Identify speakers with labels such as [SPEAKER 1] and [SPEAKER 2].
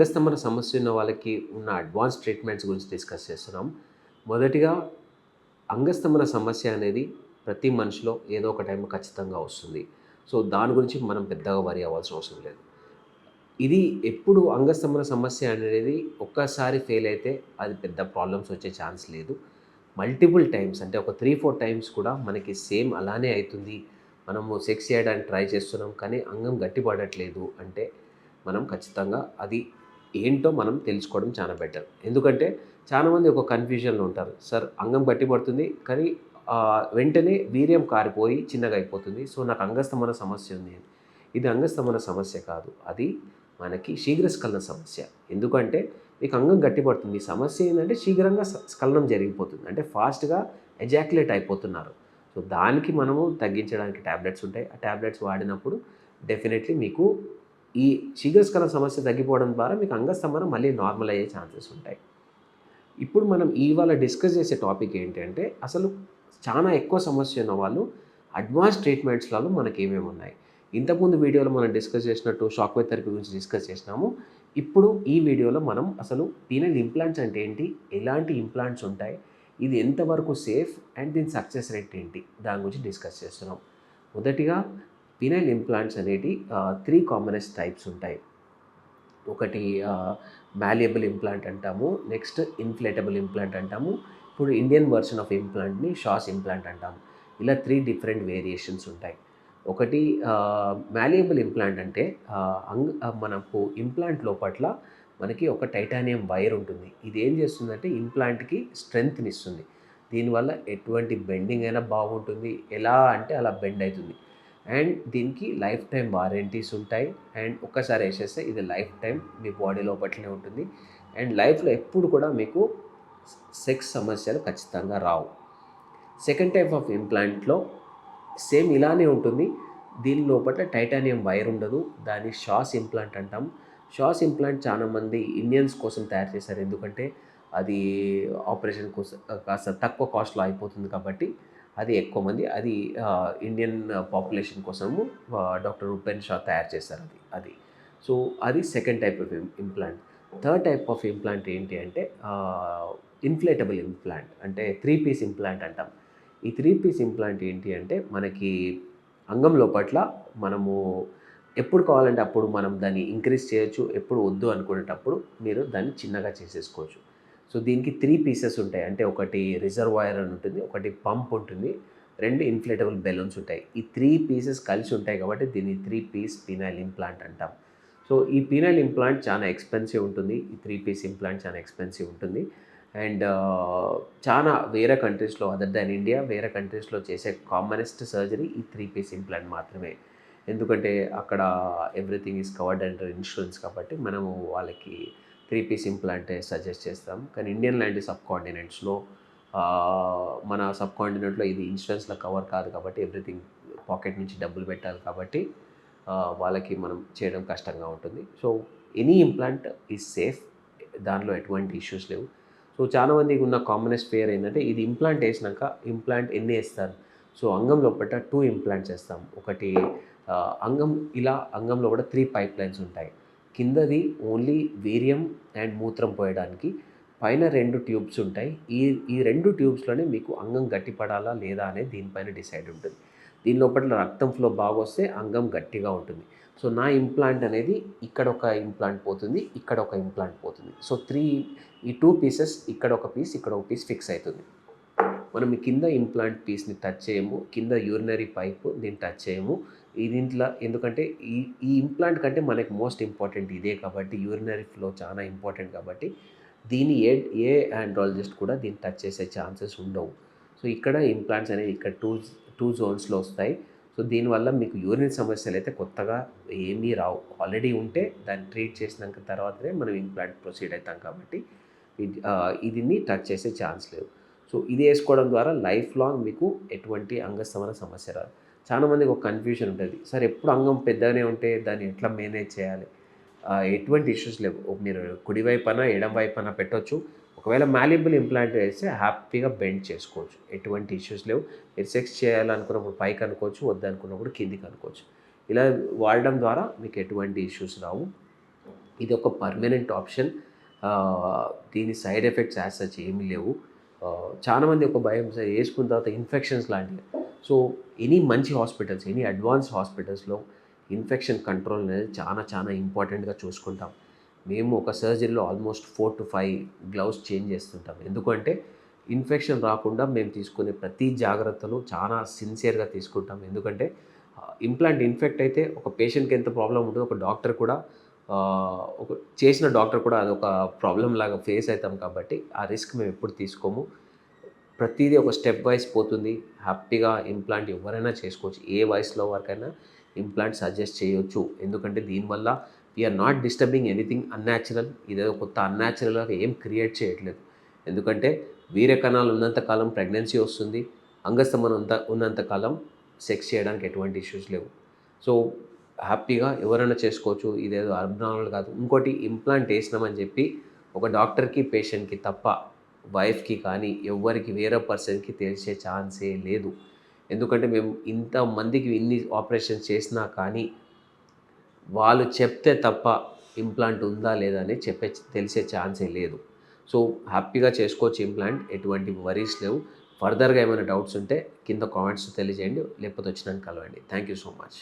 [SPEAKER 1] అంగస్తంభన సమస్య ఉన్న వాళ్ళకి ఉన్న అడ్వాన్స్ ట్రీట్మెంట్స్ గురించి డిస్కస్ చేస్తున్నాం. మొదటిగా అంగస్తంభన సమస్య అనేది ప్రతి మనిషిలో ఏదో ఒక టైం ఖచ్చితంగా వస్తుంది. సో దాని గురించి మనం పెద్దగా వరి అవ్వాల్సిన అవసరం లేదు. ఇది ఎప్పుడు అంగస్తంభన సమస్య అనేది ఒక్కసారి ఫెయిల్ అయితే అది పెద్ద ప్రాబ్లమ్స్ వచ్చే ఛాన్స్ లేదు. మల్టిపుల్ టైమ్స్ అంటే ఒక త్రీ ఫోర్ టైమ్స్ కూడా మనకి సేమ్ అలానే అవుతుంది మనము సెక్స్ చేయడానికి ట్రై చేస్తున్నాం కానీ అంగం గట్టిపడట్లేదు అంటే మనం ఖచ్చితంగా అది ఏంటో మనం తెలుసుకోవడం చాలా బెటర్. ఎందుకంటే చాలామంది ఒక కన్ఫ్యూజన్లో ఉంటారు. సార్ అంగం గట్టిపడుతుంది కానీ వెంటనే వీర్యం కారిపోయి చిన్నగా అయిపోతుంది. సో నాకు అంగస్తమన సమస్య ఉంది అని. ఇది అంగస్తమన సమస్య కాదు. అది మనకి శీఘ్ర స్ఖలన సమస్య. ఎందుకంటే మీకు అంగం గట్టిపడుతుంది ఈ సమస్య ఏంటంటే శీఘ్రంగా స్ఖలనం జరిగిపోతుంది. అంటే ఫాస్ట్గా ఎజాక్యులేట్ అయిపోతున్నారు. సో దానికి మనము తగ్గించడానికి ట్యాబ్లెట్స్ ఉంటాయి. ఆ ట్యాబ్లెట్స్ వాడినప్పుడు డెఫినెట్లీ మీకు ఈ శీఘ్రస్కల సమస్య తగ్గిపోవడం ద్వారా మీకు అంగస్తంభనం మళ్ళీ నార్మల్ అయ్యే ఛాన్సెస్ ఉంటాయి. ఇప్పుడు మనం ఇవాళ డిస్కస్ చేసే టాపిక్ ఏంటంటే అసలు చాలా ఎక్కువ సమస్య ఉన్న వాళ్ళు అడ్వాన్స్ ట్రీట్మెంట్స్లలో మనకి ఏమేమి ఉన్నాయి? ఇంతకుముందు వీడియోలో మనం డిస్కస్ చేసినట్టు షాక్ వేవ్ థెరపీ గురించి డిస్కస్ చేసినాము. ఇప్పుడు ఈ వీడియోలో మనం అసలు పీనల్ ఇంప్లాంట్స్ అంటే ఏంటి? ఎలాంటి ఇంప్లాంట్స్ ఉంటాయి? ఇది ఎంతవరకు సేఫ్ అండ్ దీని సక్సెస్ రేట్ ఏంటి? దాని గురించి డిస్కస్ చేస్తున్నాం. మొదటిగా పినైల్ ఇంప్లాంట్స్ అనేటి త్రీ కామనెస్ట్ టైప్స్ ఉంటాయి. ఒకటి మాలియబుల్ ఇంప్లాంట్ అంటాము నెక్స్ట్ ఇన్ఫ్లేటబుల్ ఇంప్లాంట్ అంటాము ఇప్పుడు ఇండియన్ వర్షన్ ఆఫ్ ఇంప్లాంట్ని షాస్ ఇంప్లాంట్ అంటాము. ఇలా త్రీ డిఫరెంట్ వేరియేషన్స్ ఉంటాయి. ఒకటి మాలియబుల్ ఇంప్లాంట్ అంటే అంగ్ మనకు ఇంప్లాంట్ లోపట్ల మనకి ఒక టైటానియం వైర్ ఉంటుంది. ఇది ఏం చేస్తుందంటే ఇంప్లాంట్కి స్ట్రెంగ్త్ని ఇస్తుంది. దీనివల్ల ఎటువంటి బెండింగ్ అయినా బాగుంటుంది. ఎలా అంటే అలా బెండ్ అవుతుంది. అండ్ దీనికి లైఫ్ టైం వారంటీస్ ఉంటాయి. అండ్ ఒక్కసారి వేసేస్తే ఇది లైఫ్ టైం మీ బాడీ లోపట్లనే ఉంటుంది. అండ్ లైఫ్లో ఎప్పుడు కూడా మీకు సెక్స్ సమస్యలు ఖచ్చితంగా రావు. సెకండ్ టైప్ ఆఫ్ ఇంప్లాంట్లో సేమ్ ఇలానే ఉంటుంది. దీని లోపల టైటానియం వైర్ ఉండదు. దాన్ని షాస్ ఇంప్లాంట్ అంటాం. షాస్ ఇంప్లాంట్ చాలా మంది ఇండియన్స్ కోసం తయారు చేశారు. ఎందుకంటే అది ఆపరేషన్ కోసం కాస్త తక్కువ కాస్ట్లో అయిపోతుంది కాబట్టి అది ఎక్కువ మంది అది ఇండియన్ పాపులేషన్ కోసము డాక్టర్ ఉపేన్ షా తయారు చేశారు అది అది. సో అది second type of implant third type of implant ఏంటి అంటే ఇన్ఫ్లేటబుల్ ఇంప్లాంట్ అంటే త్రీ పీస్ ఇంప్లాంట్ అంటాం. ఈ త్రీ పీస్ ఇంప్లాంట్ ఏంటి అంటే మనకి అంగం లోపట్ల మనము ఎప్పుడు కావాలంటే అప్పుడు మనం దాన్ని ఇంక్రీజ్ చేయొచ్చు ఎప్పుడు వద్దు అనుకునేటప్పుడు మీరు దాన్ని చిన్నగా చేసేసుకోవచ్చు. సో దీనికి త్రీ పీసెస్ ఉంటాయి. అంటే ఒకటి రిజర్వాయర్ అని ఉంటుంది ఒకటి పంప్ ఉంటుంది రెండు ఇన్ఫ్లేటబుల్ బెలూన్స్ ఉంటాయి. ఈ త్రీ పీసెస్ కలిసి ఉంటాయి కాబట్టి దీన్ని త్రీ పీస్ పీనైల్ ఇంప్లాంట్ అంటాం. సో ఈ పీనైల్ ఇంప్లాంట్ చాలా ఎక్స్పెన్సివ్ ఉంటుంది. ఈ త్రీ పీస్ ఇంప్లాంట్ చాలా ఎక్స్పెన్సివ్ ఉంటుంది. అండ్ చాలా వేరే కంట్రీస్లో అదర్ దాన్ ఇండియా వేరే కంట్రీస్లో చేసే కామనెస్ట్ సర్జరీ ఈ త్రీ పీస్ ఇంప్లాంట్ మాత్రమే. ఎందుకంటే అక్కడ everything is covered under insurance కాబట్టి మనము వాళ్ళకి త్రీ పీస్ ఇంప్లాంటే సజెస్ట్ చేస్తాం. కానీ ఇండియన్ లాంటి సబ్ కాంటినెంట్స్లో మన సబ్ కాంటినెంట్లో ఇది ఇన్సూరెన్స్లో కవర్ కాదు కాబట్టి ఎవ్రీథింగ్ పాకెట్ నుంచి డబ్బులు పెట్టాలి కాబట్టి వాళ్ళకి మనం చేయడం కష్టంగా ఉంటుంది. So any implant is safe. దానిలో ఎటువంటి ఇష్యూస్ లేవు. సో చాలామందికి ఉన్న కామనెస్ట్ ఫేర్ ఏంటంటే ఇది ఇంప్లాంట్ వేసినాక ఇంప్లాంట్ ఎన్ని వేస్తారు? సో అంగం లోపల టూ ఇంప్లాంట్స్ వేస్తాం. ఒకటి అంగం ఇలా అంగంలో కూడా త్రీ పైప్ లైన్స్ ఉంటాయి. కిందది ఓన్లీ వీర్యం అండ్ మూత్రం పోయడానికి పైన రెండు ట్యూబ్స్ ఉంటాయి. ఈ ఈ రెండు ట్యూబ్స్లోనే మీకు అంగం గట్టిపడాలా లేదా అనేది దీనిపైన డిసైడ్ ఉంటుంది. దీని లోపల రక్తం ఫ్లో బాగా వస్తే అంగం గట్టిగా ఉంటుంది. సో నా ఇంప్లాంట్ అనేది ఇక్కడ ఒక ఇంప్లాంట్ పోతుంది ఇక్కడ ఒక ఇంప్లాంట్ పోతుంది. సో త్రీ ఈ టూ పీసెస్ ఇక్కడ ఒక పీస్ ఇక్కడ ఒక పీస్ ఫిక్స్ అవుతుంది మనం కింద ఇంప్లాంట్ పీస్ని టచ్ చేయము కింద యూరినరీ పైప్ దీన్ని టచ్ చేయము. ఈ దీంట్లో ఎందుకంటే ఈ ఈ ఇంప్లాంట్ కంటే మనకి మోస్ట్ ఇంపార్టెంట్ ఇదే కాబట్టి యూరినరీ ఫ్లో చాలా ఇంపార్టెంట్ కాబట్టి దీన్ని ఏ ఏ ఆండ్రాలజిస్ట్ కూడా దీన్ని టచ్ చేసే ఛాన్సెస్ ఉండవు. సో ఇక్కడ ఇంప్లాంట్స్ అనేవి ఇక్కడ టూ టూ జోన్స్లో వస్తాయి. సో దీనివల్ల మీకు యూరిన్ సమస్యలు అయితే కొత్తగా ఏమీ రావు. ఆల్రెడీ ఉంటే దాన్ని ట్రీట్ చేసినాక తర్వాతనే మనం ఇంప్లాంట్ ప్రొసీడ్ అవుతాం కాబట్టి ఇది- దీన్ని టచ్ చేసే ఛాన్స్ లేవు సో ఇది వేసుకోవడం ద్వారా లైఫ్ లాంగ్ మీకు ఎటువంటి అంగస్తమన సమస్య రాదు. చాలామందికి ఒక కన్ఫ్యూజన్ ఉంటుంది. సార్ ఎప్పుడు అంగం పెద్దగానే ఉంటే దాన్ని ఎట్లా మేనేజ్ చేయాలి? ఎటువంటి ఇష్యూస్ లేవు. మీరు కుడి వైపున ఎడం వైపున పెట్టొచ్చు. ఒకవేళ మాల్యబుల్ ఇంప్లాంట్ వేస్తే హ్యాపీగా బెండ్ చేసుకోవచ్చు. ఎటువంటి ఇష్యూస్ లేవు. మీరు సెక్స్ చేయాలనుకున్నప్పుడు పైకి అనుకోవచ్చు వద్దనుకున్నప్పుడు కిందికి అనుకోవచ్చు. ఇలా వాడడం ద్వారా మీకు ఎటువంటి ఇష్యూస్ రావు. ఇది ఒక పర్మనెంట్ ఆప్షన్ దీని సైడ్ ఎఫెక్ట్స్ యాజ్ సచ్ ఏమీ లేవు. చాలామంది ఒక భయం సార్ వేసుకున్న తర్వాత ఇన్ఫెక్షన్స్ లాంటివి. సో ఎనీ మంచి హాస్పిటల్స్ ఎనీ అడ్వాన్స్ హాస్పిటల్స్లో ఇన్ఫెక్షన్ కంట్రోల్ అనేది చాలా చాలా ఇంపార్టెంట్గా చూసుకుంటాం. మేము ఒక సర్జరీలో almost four to five gloves change చేస్తుంటాం. ఎందుకంటే ఇన్ఫెక్షన్ రాకుండా మేము తీసుకునే ప్రతి జాగ్రత్తలు చాలా సిన్సియర్గా తీసుకుంటాం. ఎందుకంటే ఇంప్లాంట్ ఇన్ఫెక్ట్ అయితే ఒక పేషెంట్కి ఎంత ప్రాబ్లం ఉంటుందో ఒక డాక్టర్ కూడా ఒక చేసిన డాక్టర్ కూడా అది ఒక ప్రాబ్లం లాగా ఫేస్ అవుతాం కాబట్టి ఆ రిస్క్ మేము ఎప్పుడు తీసుకోము. ప్రతిదీ ఒక స్టెప్ వైస్ పోతుంది. హ్యాపీగా ఇంప్లాంట్ ఎవరైనా చేసుకోవచ్చు. ఏ వయసులో వరకైనా ఇంప్లాంట్ సజెస్ట్ చేయొచ్చు. ఎందుకంటే దీనివల్ల we are not disturbing anything unnatural ఇదేదో కొత్త అన్యాచురల్గా ఏం క్రియేట్ చేయట్లేదు. ఎందుకంటే వీర్య కణాలు ఉన్నంత కాలం ప్రెగ్నెన్సీ వస్తుంది. అంగస్తమనం ఉన్నంత ఉన్నంతకాలం సెక్స్ చేయడానికి ఎటువంటి ఇష్యూస్ లేవు. సో హ్యాపీగా ఎవరైనా చేసుకోవచ్చు. ఇదేదో అబ్నార్మల్ కాదు. ఇంకోటి ఇంప్లాంట్ వేసినామని చెప్పి ఒక డాక్టర్కి పేషెంట్కి తప్ప వైఫ్కి కానీ ఎవరికి వేరే పర్సన్కి తెలిసే ఛాన్సే లేదు. ఎందుకంటే మేము ఇంతమందికి ఇన్ని ఆపరేషన్స్ చేసినా కానీ వాళ్ళు చెప్తే తప్ప ఇంప్లాంట్ ఉందా లేదా అని చెప్పే తెలిసే ఛాన్సే లేదు. సో హ్యాపీగా చేసుకోవచ్చు ఇంప్లాంట్. ఎటువంటి వరీస్ లేవు. ఫర్దర్గా ఏమైనా డౌట్స్ ఉంటే కింద కామెంట్స్ తెలియజేయండి. లేకపోతే వచ్చినాక కలవండి. Thank you so much.